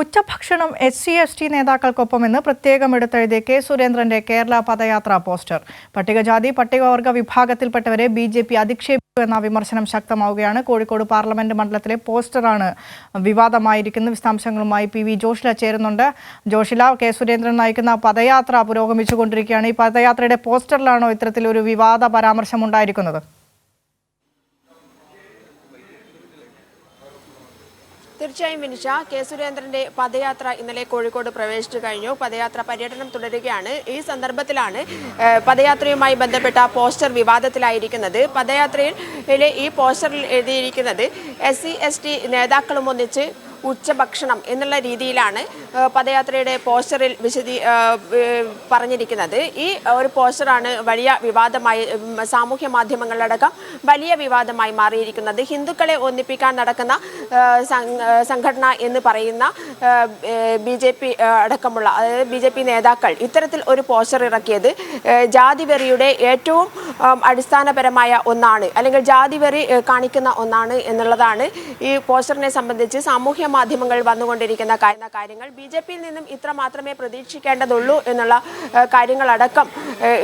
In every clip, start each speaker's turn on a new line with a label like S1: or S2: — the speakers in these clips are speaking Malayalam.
S1: ഉച്ചഭക്ഷണം എസ് സി എസ് ടി നേതാക്കൾക്കൊപ്പമെന്ന് പ്രത്യേകം എടുത്തെഴുതിയ കെ സുരേന്ദ്രന്റെ കേരള പദയാത്രാ പോസ്റ്റർ. പട്ടികജാതി പട്ടികവർഗ വിഭാഗത്തിൽപ്പെട്ടവരെ ബി ജെ പി അധിക്ഷേപിച്ചു എന്ന വിമർശനം ശക്തമാവുകയാണ്. കോഴിക്കോട് പാർലമെന്റ് മണ്ഡലത്തിലെ പോസ്റ്ററാണ് വിവാദമായിരിക്കുന്നത് വിശദാംശങ്ങളുമായി പി വി ജോഷില ചേരുന്നുണ്ട്. ജോഷില കെ സുരേന്ദ്രൻ നയിക്കുന്ന പദയാത്ര പുരോഗമിച്ചുകൊണ്ടിരിക്കുകയാണ്. ഈ പദയാത്രയുടെ പോസ്റ്ററിലാണോ ഇത്തരത്തിലൊരു വിവാദ പരാമർശം ഉണ്ടായിരിക്കുന്നത്
S2: തീർച്ചയായും വിനിഷ കെ സുരേന്ദ്രന്റെ പദയാത്ര ഇന്നലെ കോഴിക്കോട് പ്രവേശിച്ചു കഴിഞ്ഞു. പദയാത്ര പര്യടനം തുടരുകയാണ്. ഈ സന്ദർഭത്തിലാണ് പദയാത്രയുമായി ബന്ധപ്പെട്ട പോസ്റ്റർ വിവാദത്തിലായിരിക്കുന്നത്. പദയാത്രയിലെ ഈ പോസ്റ്ററിൽ എഴുതിയിരിക്കുന്നത് എസ് സി എസ് ടി നേതാക്കളും ഒന്നിച്ച് ഉച്ചഭക്ഷണം എന്നുള്ള രീതിയിലാണ് പദയാത്രയുടെ പോസ്റ്ററിൽ വിശദീ പറഞ്ഞിരിക്കുന്നത്. ഈ ഒരു പോസ്റ്ററാണ് വലിയ വിവാദമായി സാമൂഹ്യ മാധ്യമങ്ങളിലടക്കം വലിയ വിവാദമായി മാറിയിരിക്കുന്നത്. ഹിന്ദുക്കളെ ഒന്നിപ്പിക്കാൻ നടക്കുന്ന സംഘടന എന്ന് പറയുന്ന ബി ജെ പി അടക്കമുള്ള അതായത് ബി ജെ പി നേതാക്കൾ ഇത്തരത്തിൽ ഒരു പോസ്റ്റർ ഇറക്കിയത് ജാതി ജാതിവെറിയുടെ ഏറ്റവും അടിസ്ഥാനപരമായ ഒന്നാണ് അല്ലെങ്കിൽ ജാതി വെറി കാണിക്കുന്ന ഒന്നാണ് എന്നുള്ളതാണ് ഈ പോസ്റ്ററിനെ സംബന്ധിച്ച് സാമൂഹ്യ മാധ്യമങ്ങളിൽ വന്നുകൊണ്ടിരിക്കുന്ന കാര്യങ്ങൾ ബി ജെ പിയിൽ നിന്നും ഇത്ര മാത്രമേ പ്രതീക്ഷിക്കേണ്ടതുള്ളൂ എന്നുള്ള കാര്യങ്ങളടക്കം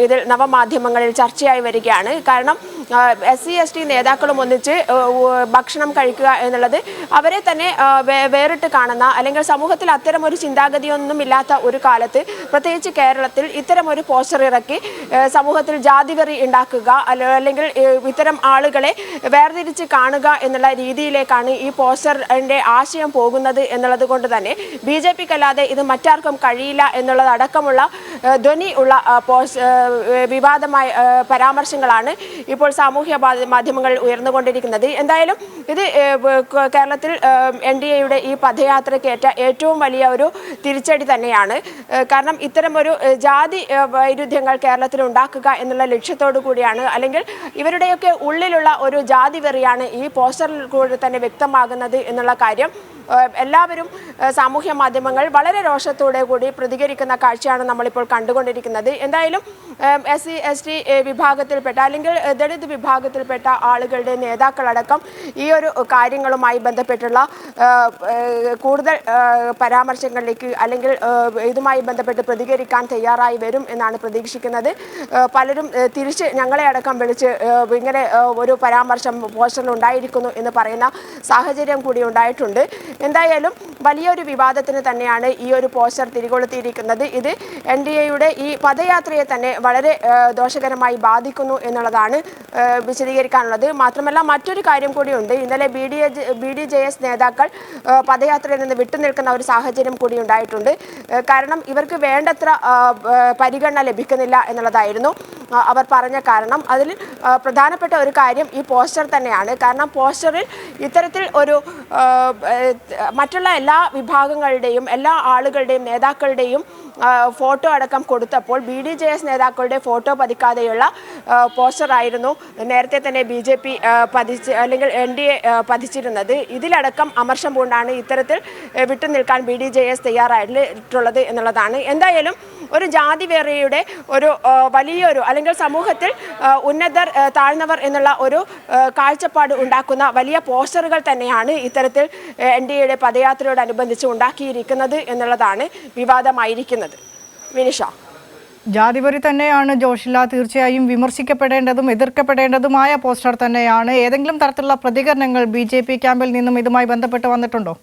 S2: ഇതിൽ നവമാധ്യമങ്ങളിൽ ചർച്ചയായി വരികയാണ്. കാരണം എസ് സി എസ് ടി നേതാക്കളും ഒന്നിച്ച് ഭക്ഷണം കഴിക്കുക എന്നുള്ളത് അവരെ തന്നെ വേറിട്ട് കാണുന്ന അല്ലെങ്കിൽ സമൂഹത്തിൽ അത്തരം ഒരു ചിന്താഗതിയൊന്നും ഇല്ലാത്ത ഒരു കാലത്ത് പ്രത്യേകിച്ച് കേരളത്തിൽ ഇത്തരം ഒരു പോസ്റ്റർ ഇറക്കി സമൂഹത്തിൽ ജാതിവെറി ഉണ്ടാക്കുക അല്ലെങ്കിൽ ഇത്തരം ആളുകളെ വേർതിരിച്ച് കാണുക എന്നുള്ള രീതിയിലേക്കാണ് ഈ പോസ്റ്ററിന്റെ ആശയം പോകുന്നത് എന്നുള്ളത് കൊണ്ട് തന്നെ ബി ജെ പിക്കല്ലാതെ ഇത് മറ്റാർക്കും കഴിയില്ല എന്നുള്ളത് അടക്കമുള്ള ഏഹ്, ധ്വനി ഉള്ള പോസ് വിവാദമായ പരാമർശങ്ങളാണ് ഇപ്പോൾ സാമൂഹ്യ മാധ്യ- മാധ്യമങ്ങളിൽ ഉയർന്നുകൊണ്ടിരിക്കുന്നത്. എന്തായാലും ഇത് കേരളത്തിൽ എൻ ഡി എയുടെ ഈ പദയാത്രയ്ക്ക് ഏറ്റ ഏറ്റവും വലിയ ഒരു തിരിച്ചടി തന്നെയാണ്. കാരണം ഇത്തരം ഒരു ജാതി വൈരുദ്ധ്യങ്ങൾ കേരളത്തിൽ ഉണ്ടാക്കുക എന്നുള്ള ലക്ഷ്യത്തോടു കൂടിയാണ്. അല്ലെങ്കിൽ ഇവരുടെയൊക്കെ ഉള്ളിലുള്ള ഒരു ജാതി വെറിയാണ് ഈ പോസ്റ്ററിൽ കൂടി തന്നെ വ്യക്തമാകുന്നത് എന്നുള്ള കാര്യം എല്ലാവരും സാമൂഹ്യ മാധ്യമങ്ങൾ വളരെ രോഷത്തോടെ കൂടി പ്രതികരിക്കുന്ന കാഴ്ചയാണ് നമ്മളിപ്പോൾ കണ്ടുകൊണ്ടിരിക്കുന്നത്. എന്തായാലും എസ് സി എസ് ടി വിഭാഗത്തിൽപ്പെട്ട അല്ലെങ്കിൽ ദളിത് വിഭാഗത്തിൽപ്പെട്ട ആളുകളുടെ നേതാക്കളടക്കം ഈ ഒരു കാര്യങ്ങളുമായി ബന്ധപ്പെട്ടുള്ള കൂടുതൽ പരാമർശങ്ങളിലേക്ക് അല്ലെങ്കിൽ ഇതുമായി ബന്ധപ്പെട്ട് പ്രതികരിക്കാൻ തയ്യാറായി വരും എന്നാണ് പ്രതീക്ഷിക്കുന്നത്. പലരും തിരിച്ച് ഞങ്ങളെ അടക്കം വിളിച്ച് ഇങ്ങനെ ഒരു പരാമർശം പോസ്റ്ററിൽ ഉണ്ടായിരിക്കുന്നു എന്ന് പറയുന്ന സാഹചര്യം കൂടി ഉണ്ടായിട്ടുണ്ട്. എന്തായാലും വലിയൊരു വിവാദത്തിന് തന്നെയാണ് ഈ ഒരു പോസ്റ്റർ തിരികൊളുത്തിയിരിക്കുന്നത്. ഇത് എൻ ഡി എയുടെ ഈ പദയാത്രയെ തന്നെ വളരെ ദോഷകരമായി ബാധിക്കുന്നു എന്നുള്ളതാണ് വിശദീകരിക്കാനുള്ളത്. മാത്രമല്ല മറ്റൊരു കാര്യം കൂടിയുണ്ട്. ഇന്നലെ B D B D J S നേതാക്കൾ പദയാത്രയിൽ നിന്ന് വിട്ടുനിൽക്കുന്ന ഒരു സാഹചര്യം കൂടി ഉണ്ടായിട്ടുണ്ട്. കാരണം ഇവർക്ക് വേണ്ടത്ര പരിഗണന ലഭിക്കുന്നില്ല എന്നുള്ളതായിരുന്നു അവർ പറഞ്ഞ കാരണം. അതിൽ പ്രധാനപ്പെട്ട ഒരു കാര്യം ഈ പോസ്റ്റർ തന്നെയാണ്. കാരണം പോസ്റ്ററിൽ ഇത്തരത്തിൽ ഒരു മറ്റുള്ള എല്ലാ വിഭാഗങ്ങളുടെയും എല്ലാ ആളുകളുടെയും നേതാക്കളുടെയും ഫോട്ടോ അടക്കം കൊടുത്തപ്പോൾ ബി ഡി ജെ എസ് നേതാക്കളുടെ ഫോട്ടോ പതിക്കാതെയുള്ള പോസ്റ്ററായിരുന്നു നേരത്തെ തന്നെ ബി ജെ പി പതിച്ച് അല്ലെങ്കിൽ എൻ ഡി എ പതിച്ചിരുന്നത്. ഇതിലടക്കം അമർഷം പൂണ്ടാണ് ഇത്തരത്തിൽ വിട്ടു വിട്ടുനിൽക്കാൻ ബി ഡി ജെ എസ് തയ്യാറായിട്ടുള്ളത് എന്നുള്ളതാണ്. എന്തായാലും ഒരു ജാതി വേറെയുടെ ഒരു വലിയൊരു അല്ലെങ്കിൽ സമൂഹത്തിൽ ഉന്നതർ താഴ്ന്നവർ എന്നുള്ള ഒരു കാഴ്ചപ്പാട് ഉണ്ടാക്കുന്ന വലിയ പോസ്റ്ററുകൾ തന്നെയാണ് ഇത്തരത്തിൽ എൻ ഡി എയുടെ പദയാത്രയോടനുബന്ധിച്ച് ഉണ്ടാക്കിയിരിക്കുന്നത് എന്നുള്ളതാണ് വിവാദമായിരിക്കുന്നത്. വിനിഷ
S1: ജാതിപരി തന്നെയാണ് ജോഷില തീർച്ചയായും വിമർശിക്കപ്പെടേണ്ടതും എതിർക്കപ്പെടേണ്ടതുമായ പോസ്റ്റർ തന്നെയാണ്. ഏതെങ്കിലും തരത്തിലുള്ള പ്രതികരണങ്ങൾ ബി ക്യാമ്പിൽ നിന്നും ഇതുമായി ബന്ധപ്പെട്ട് വന്നിട്ടുണ്ടോ?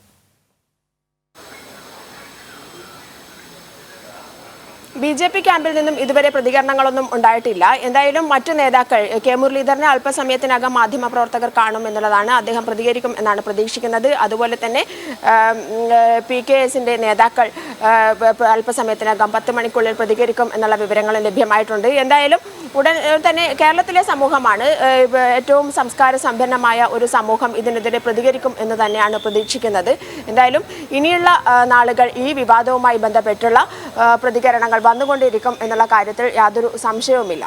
S2: ബി ജെ പി ക്യാമ്പിൽ നിന്നും ഇതുവരെ പ്രതികരണങ്ങളൊന്നും ഉണ്ടായിട്ടില്ല. എന്തായാലും മറ്റു നേതാക്കൾ കെ മുരളീധരനെ അല്പസമയത്തിനകം മാധ്യമപ്രവർത്തകർ കാണും എന്നുള്ളതാണ് അദ്ദേഹം പ്രതികരിക്കും എന്നാണ് പ്രതീക്ഷിക്കുന്നത്. അതുപോലെ തന്നെ പി കെ എസിന്റെ നേതാക്കൾ അല്പസമയത്തിനകം പത്ത് മണിക്കുള്ളിൽ പ്രതികരിക്കും എന്നുള്ള വിവരങ്ങൾ ലഭ്യമായിട്ടുണ്ട്. എന്തായാലും ഉടൻ തന്നെ കേരളത്തിലെ സമൂഹമാണ് ഏറ്റവും സംസ്കാര സമ്പന്നമായ ഒരു സമൂഹം ഇതിനെതിരെ പ്രതികരിക്കും എന്ന് തന്നെയാണ് പ്രതീക്ഷിക്കുന്നത്. എന്തായാലും ഇനിയുള്ള നാളുകൾ ഈ വിവാദവുമായി ബന്ധപ്പെട്ടുള്ള പ്രതികരണങ്ങൾ വന്നുകൊണ്ടിരിക്കും എന്നുള്ള കാര്യത്തിൽ യാതൊരു സംശയവുമില്ല.